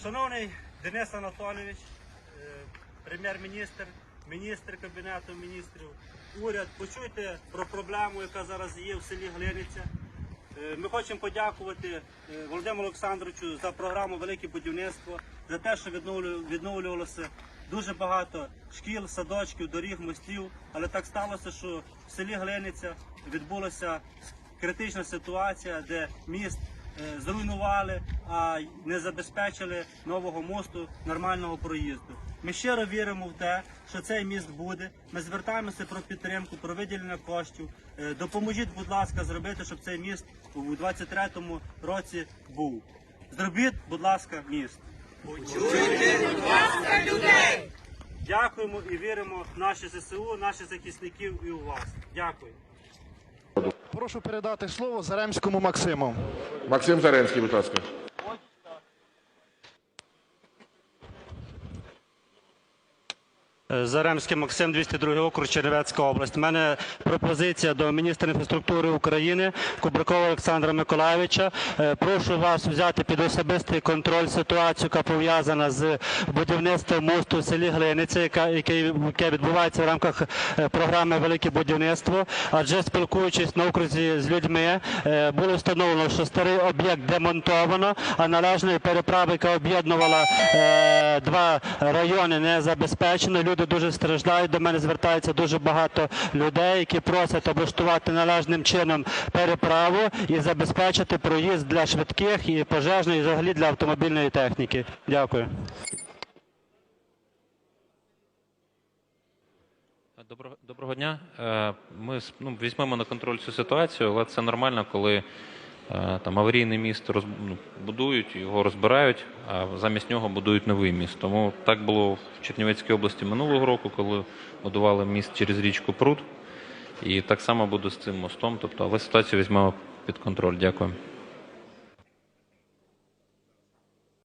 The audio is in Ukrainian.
Шановний Денис Анатолійович, е, прем'єр-міністр, міністр Кабінету міністрів, уряд, почуйте про проблему, яка зараз є в селі Глиниця. Е, Ми хочемо подякувати е, Володимиру Олександровичу за програму Велике будівництво, за те, що відновлювалося дуже багато шкіл, садочків, доріг, мостів. Але так сталося, що в селі Глиниця відбулася критична ситуація, де міст зруйнували, а не забезпечили нового мосту нормального проїзду. Ми щиро віримо в те, що цей міст буде. Ми звертаємося про підтримку, про виділення коштів. Е, Допоможіть, будь ласка, зробити, щоб цей міст у 23-му році був. Зробіть, будь ласка, міст. Дякуємо і віримо в наші ЗСУ, наших захисників і у вас. Дякую. Прошу передати слово Заремському Максиму. Максим Заренський, будь ласка. Заремський Максим, 202 округ, Чернівецька область. У мене пропозиція до міністра інфраструктури України Кубракова Олександра Миколайовича. Е, Прошу вас взяти під особистий контроль ситуацію, яка пов'язана з будівництвом мосту в селі Глиниця, яка яке, відбувається в рамках е, програми Велике будівництво. Адже спілкуючись на окрузі з людьми, е, було встановлено, що старий об'єкт демонтовано, а належної переправи, яка об'єднувала е, два райони, не забезпечено. Люди дуже страждають. До мене звертається дуже багато людей, які просять облаштувати належним чином переправу і забезпечити проїзд для швидких і пожежної, і взагалі для автомобільної техніки. Дякую. Доброго, дня. Е, Ми ну, візьмемо на контроль цю ситуацію, але це нормально, коли там аварійний міст роз, ну, будують, його розбирають, а замість нього будують новий міст. Тому так було в Чернівецькій області минулого року, коли будували міст через річку Прут. І так само буде з цим мостом. Тобто, але ситуацію візьмемо під контроль. Дякую.